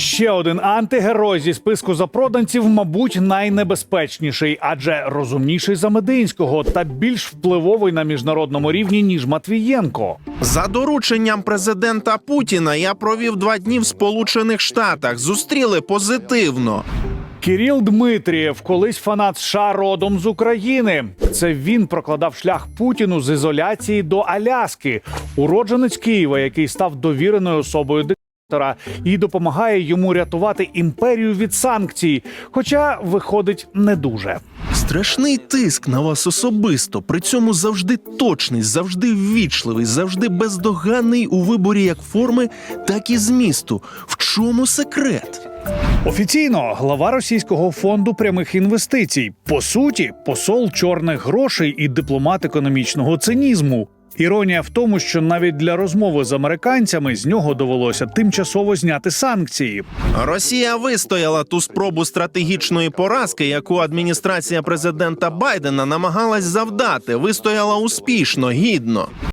Ще один антигерой зі списку запроданців, мабуть, найнебезпечніший, адже розумніший за Мединського та більш впливовий на міжнародному рівні ніж Матвієнко. За дорученням президента Путіна я провів два дні в Сполучених Штатах. Зустріли позитивно. Кіріл Дмитрієв, колись фанат США родом з України. Це він прокладав шлях Путіну з ізоляції до Аляски, уродженець Києва, який став довіреною особою і допомагає йому рятувати імперію від санкцій. Хоча виходить не дуже. Страшний тиск на вас особисто, при цьому завжди точний, завжди ввічливий, завжди бездоганний у виборі як форми, так і змісту. В чому секрет? Офіційно глава російського фонду прямих інвестицій. По суті, посол чорних грошей і дипломат економічного цинізму. Іронія в тому, що навіть для розмови з американцями з нього довелося тимчасово зняти санкції. Росія вистояла ту спробу стратегічної поразки, яку адміністрація президента Байдена намагалась завдати. Вистояла успішно, гідно.